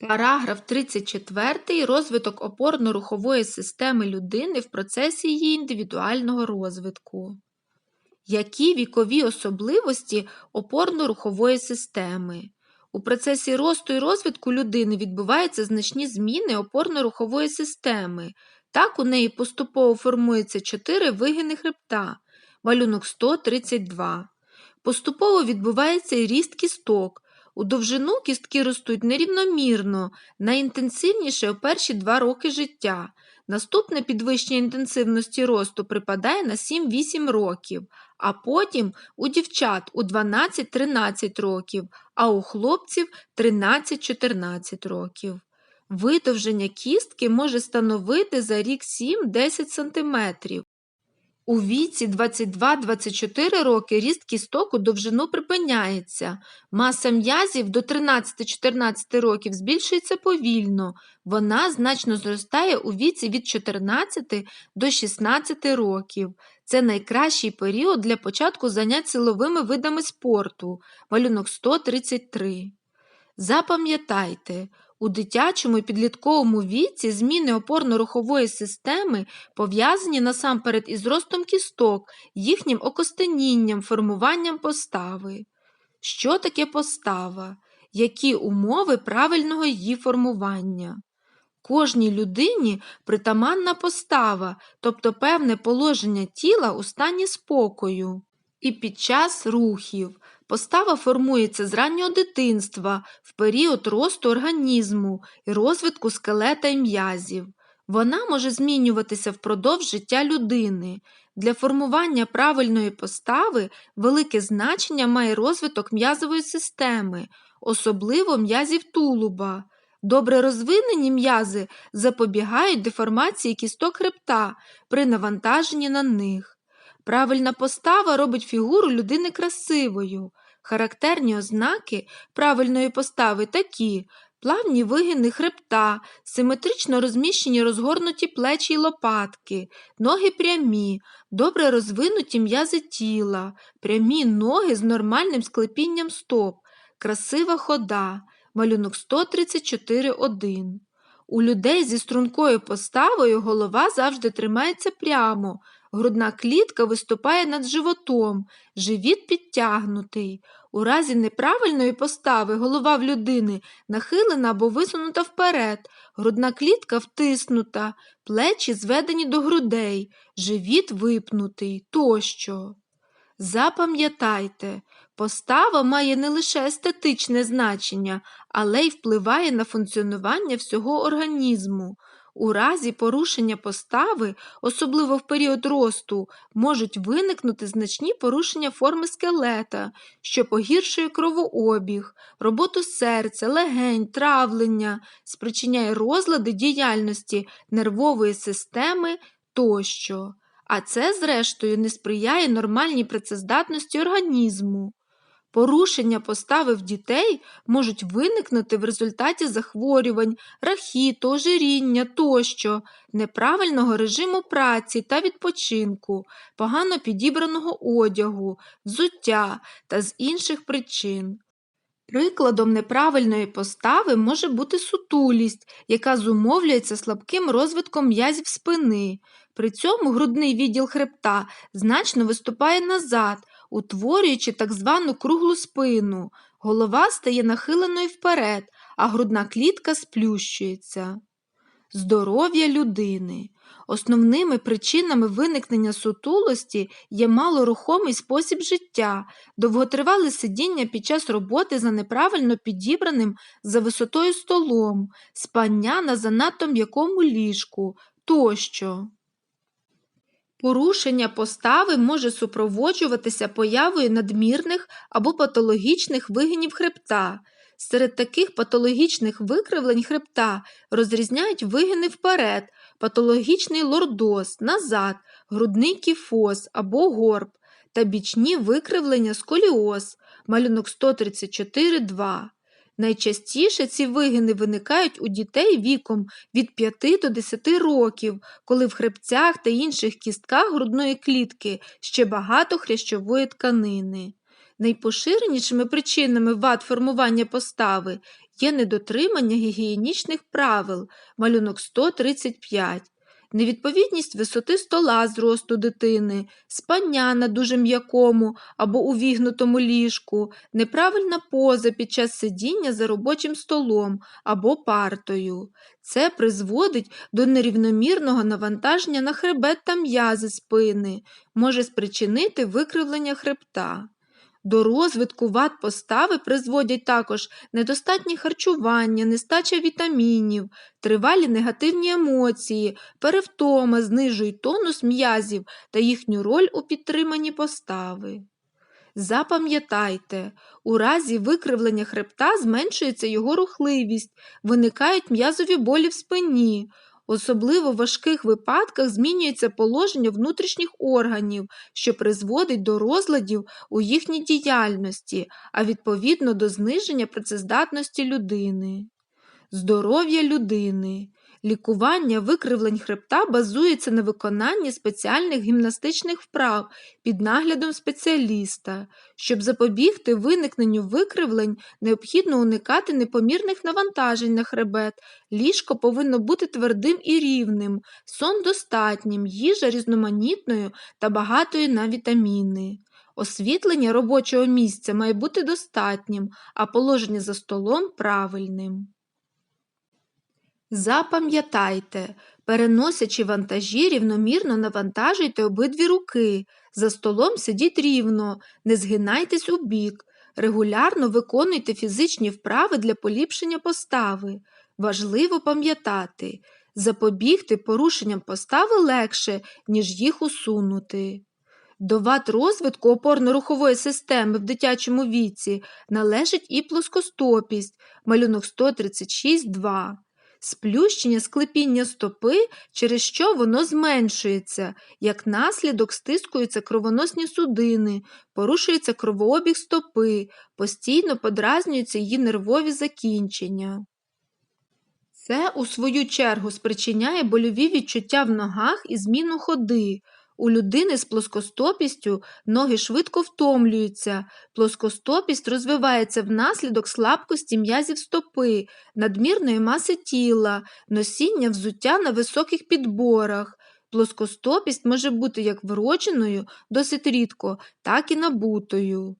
Параграф 34. Розвиток опорно-рухової системи людини в процесі її індивідуального розвитку. Які вікові особливості опорно-рухової системи? У процесі росту і розвитку людини відбуваються значні зміни опорно-рухової системи. Так, у неї поступово формується чотири вигини хребта, малюнок 132. Поступово відбувається і ріст кісток. У довжину кістки ростуть нерівномірно, найінтенсивніше у перші два роки життя. Наступне підвищення інтенсивності росту припадає на 7-8 років, а потім у дівчат у 12-13 років, а у хлопців 13-14 років. Видовження кістки може становити за рік 7-10 см. У віці 22-24 роки ріст кісток у довжину припиняється. Маса м'язів до 13-14 років збільшується повільно. Вона значно зростає у віці від 14 до 16 років. Це найкращий період для початку занять силовими видами спорту. Малюнок 133. Запам'ятайте, у дитячому і підлітковому віці зміни опорно-рухової системи пов'язані насамперед із ростом кісток, їхнім окостенінням, формуванням постави. Що таке постава? Які умови правильного її формування? Кожній людині притаманна постава, тобто певне положення тіла у стані спокою. І під час рухів постава формується з раннього дитинства в період росту організму і розвитку скелета і м'язів. Вона може змінюватися впродовж життя людини. Для формування правильної постави велике значення має розвиток м'язової системи, особливо м'язів тулуба. Добре розвинені м'язи запобігають деформації кісток хребта при навантаженні на них. Правильна постава робить фігуру людини красивою. Характерні ознаки правильної постави такі плавні вигини хребта, симетрично розміщені розгорнуті плечі й лопатки, ноги прямі, добре розвинуті м'язи тіла, прямі ноги з нормальним склепінням стоп, красива хода, малюнок 134.1. У людей зі стрункою поставою голова завжди тримається прямо. Грудна клітка виступає над животом, живіт підтягнутий. У разі неправильної постави голова в людини нахилена або висунута вперед, грудна клітка втиснута, плечі зведені до грудей, живіт випнутий тощо. Запам'ятайте, постава має не лише естетичне значення, але й впливає на функціонування всього організму. У разі порушення постави, особливо в період росту, можуть виникнути значні порушення форми скелета, що погіршує кровообіг, роботу серця, легень, травлення, спричиняє розлади діяльності нервової системи тощо. А це, зрештою, не сприяє нормальній працездатності організму. Порушення постави в дітей можуть виникнути в результаті захворювань, рахіту, ожиріння тощо, неправильного режиму праці та відпочинку, погано підібраного одягу, взуття та з інших причин. Прикладом неправильної постави може бути сутулість, яка зумовлюється слабким розвитком м'язів спини. При цьому грудний відділ хребта значно виступає назад, утворюючи так звану круглу спину, голова стає нахиленою вперед, а грудна клітка сплющується. Здоров'я людини. Основними причинами виникнення сутулості є малорухомий спосіб життя, довготривале сидіння під час роботи за неправильно підібраним за висотою столом, спання на занадто м'якому ліжку тощо. Порушення постави може супроводжуватися появою надмірних або патологічних вигинів хребта. Серед таких патологічних викривлень хребта розрізняють вигини вперед, патологічний лордоз, назад, грудний кіфоз або горб та бічні викривлення сколіоз, малюнок 134.2. Найчастіше ці вигини виникають у дітей віком від 5 до 10 років, коли в хребцях та інших кістках грудної клітки ще багато хрящової тканини. Найпоширенішими причинами вад формування постави є недотримання гігієнічних правил, малюнок 135, невідповідність висоти стола зросту дитини, спання на дуже м'якому або увігнутому ліжку, неправильна поза під час сидіння за робочим столом або партою. Це призводить до нерівномірного навантаження на хребет та м'язи спини, може спричинити викривлення хребта. До розвитку вад постави призводять також недостатнє харчування, нестача вітамінів, тривалі негативні емоції, перевтома знижують тонус м'язів та їхню роль у підтриманні постави. Запам'ятайте, у разі викривлення хребта зменшується його рухливість, виникають м'язові болі в спині. Особливо в важких випадках змінюється положення внутрішніх органів, що призводить до розладів у їхній діяльності, а відповідно до зниження працездатності людини. Здоров'я людини. Лікування викривлень хребта базується на виконанні спеціальних гімнастичних вправ під наглядом спеціаліста. Щоб запобігти виникненню викривлень, необхідно уникати непомірних навантажень на хребет, ліжко повинно бути твердим і рівним, сон достатнім, їжа різноманітною та багатою на вітаміни. Освітлення робочого місця має бути достатнім, а положення за столом правильним. Запам'ятайте, переносячи вантажі, рівномірно навантажуйте обидві руки. За столом сидіть рівно, не згинайтесь у бік. Регулярно виконуйте фізичні вправи для поліпшення постави. Важливо пам'ятати, запобігти порушенням постави легше, ніж їх усунути. До вад розвитку опорно-рухової системи в дитячому віці належить і плоскостопість, малюнок 136.2 сплющення склепіння стопи, через що воно зменшується, як наслідок стискуються кровоносні судини, порушується кровообіг стопи, постійно подразнюються її нервові закінчення. Це, у свою чергу, спричиняє больові відчуття в ногах і зміну ходи. У людини з плоскостопістю ноги швидко втомлюються, плоскостопість розвивається внаслідок слабкості м'язів стопи, надмірної маси тіла, носіння взуття на високих підборах. Плоскостопість може бути як вродженою, досить рідко, так і набутою.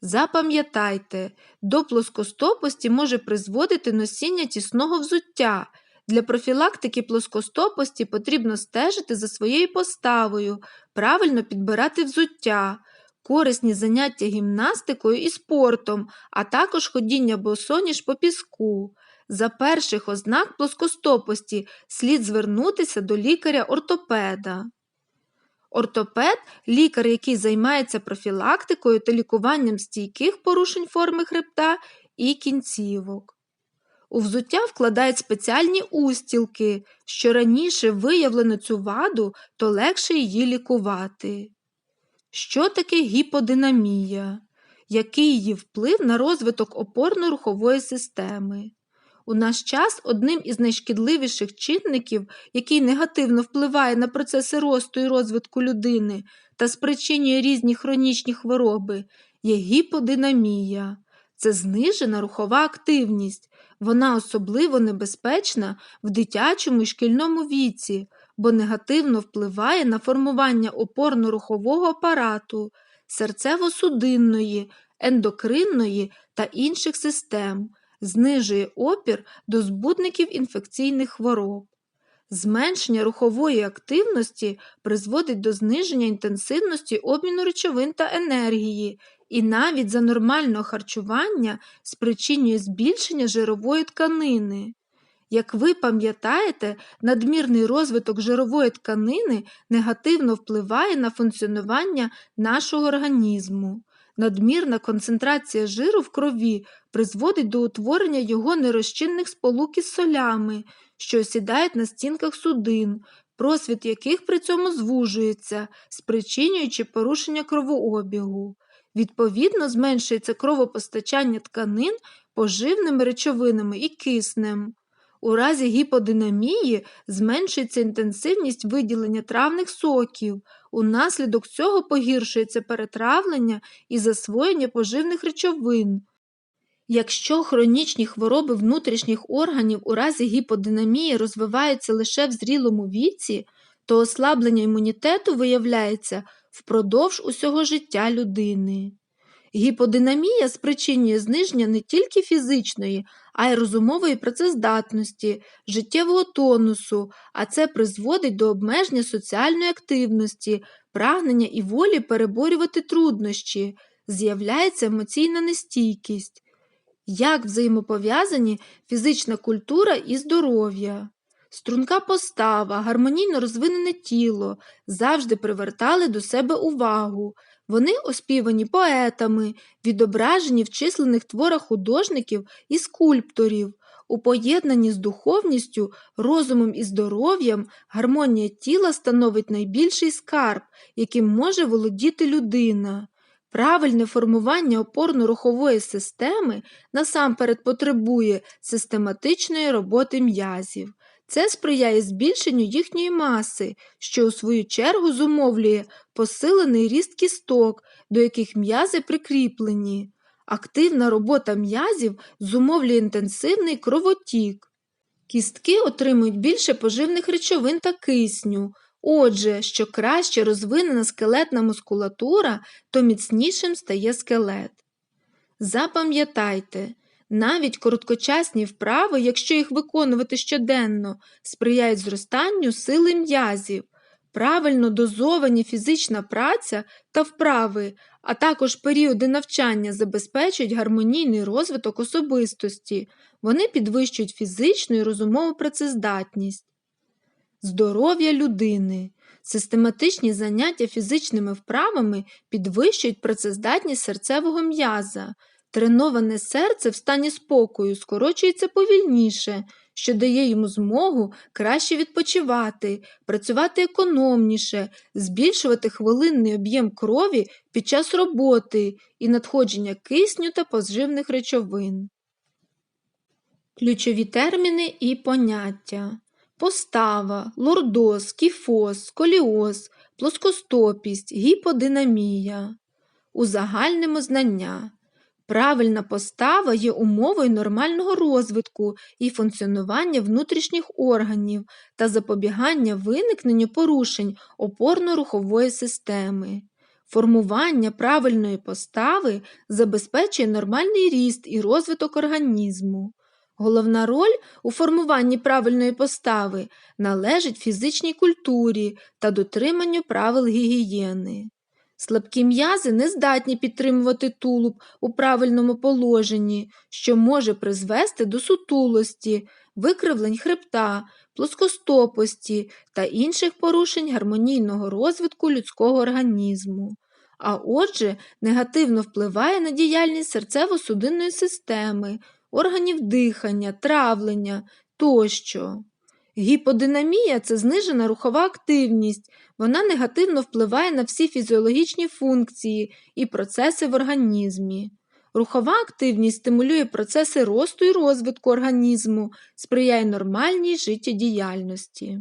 Запам'ятайте, до плоскостопості може призводити носіння тісного взуття. Для профілактики плоскостопості потрібно стежити за своєю поставою, правильно підбирати взуття, корисні заняття гімнастикою і спортом, а також ходіння босоніж по піску. За перших ознак плоскостопості слід звернутися до лікаря-ортопеда. Ортопед лікар, який займається профілактикою та лікуванням стійких порушень форми хребта і кінцівок. У взуття вкладають спеціальні устілки, що раніше виявлено цю ваду, то легше її лікувати. Що таке гіподинамія? Який її вплив на розвиток опорно-рухової системи? У наш час одним із найшкідливіших чинників, який негативно впливає на процеси росту і розвитку людини та спричинює різні хронічні хвороби, є гіподинамія. Це знижена рухова активність, вона особливо небезпечна в дитячому і шкільному віці, бо негативно впливає на формування опорно-рухового апарату, серцево-судинної, ендокринної та інших систем, знижує опір до збудників інфекційних хвороб. Зменшення рухової активності призводить до зниження інтенсивності обміну речовин та енергії і навіть за нормального харчування спричинює збільшення жирової тканини. Як ви пам'ятаєте, надмірний розвиток жирової тканини негативно впливає на функціонування нашого організму. Надмірна концентрація жиру в крові призводить до утворення його нерозчинних сполук із солями, що осідають на стінках судин, просвіт яких при цьому звужується, спричинюючи порушення кровообігу. Відповідно, зменшується кровопостачання тканин поживними речовинами і киснем. У разі гіподинамії зменшується інтенсивність виділення травних соків, унаслідок цього погіршується перетравлення і засвоєння поживних речовин. Якщо хронічні хвороби внутрішніх органів у разі гіподинамії розвиваються лише в зрілому віці, то ослаблення імунітету виявляється впродовж усього життя людини. Гіподинамія спричинює зниження не тільки фізичної, а й розумової працездатності, життєвого тонусу, а це призводить до обмеження соціальної активності, прагнення і волі переборювати труднощі, з'являється емоційна нестійкість. Як взаємопов'язані фізична культура і здоров'я? Струнка постава, гармонійно розвинене тіло завжди привертали до себе увагу. Вони оспівані поетами, відображені в численних творах художників і скульпторів. У поєднанні з духовністю, розумом і здоров'ям гармонія тіла становить найбільший скарб, яким може володіти людина. Правильне формування опорно-рухової системи насамперед потребує систематичної роботи м'язів. Це сприяє збільшенню їхньої маси, що у свою чергу зумовлює посилений ріст кісток, до яких м'язи прикріплені. Активна робота м'язів зумовлює інтенсивний кровотік. Кістки отримують більше поживних речовин та кисню. Отже, що краще розвинена скелетна мускулатура, то міцнішим стає скелет. Запам'ятайте, навіть короткочасні вправи, якщо їх виконувати щоденно, сприяють зростанню сили м'язів, правильно дозовані фізична праця та вправи, а також періоди навчання забезпечують гармонійний розвиток особистості, вони підвищують фізичну і розумову працездатність. Здоров'я людини. Систематичні заняття фізичними вправами підвищують працездатність серцевого м'яза. Треноване серце в стані спокою скорочується повільніше, що дає йому змогу краще відпочивати, працювати економніше, збільшувати хвилинний об'єм крові під час роботи і надходження кисню та поживних речовин. Ключові терміни і поняття постава, лордоз, кіфоз, сколіоз, плоскостопість, гіподинамія. Узагальнимо знання. Правильна постава є умовою нормального розвитку і функціонування внутрішніх органів та запобігання виникненню порушень опорно-рухової системи. Формування правильної постави забезпечує нормальний ріст і розвиток організму. Головна роль у формуванні правильної постави належить фізичній культурі та дотриманню правил гігієни. Слабкі м'язи не здатні підтримувати тулуб у правильному положенні, що може призвести до сутулості, викривлень хребта, плоскостопості та інших порушень гармонійного розвитку людського організму. А отже, негативно впливає на діяльність серцево-судинної системи, органів дихання, травлення тощо. Гіподинамія це знижена рухова активність, вона негативно впливає на всі фізіологічні функції і процеси в організмі. Рухова активність стимулює процеси росту і розвитку організму, сприяє нормальній життєдіяльності.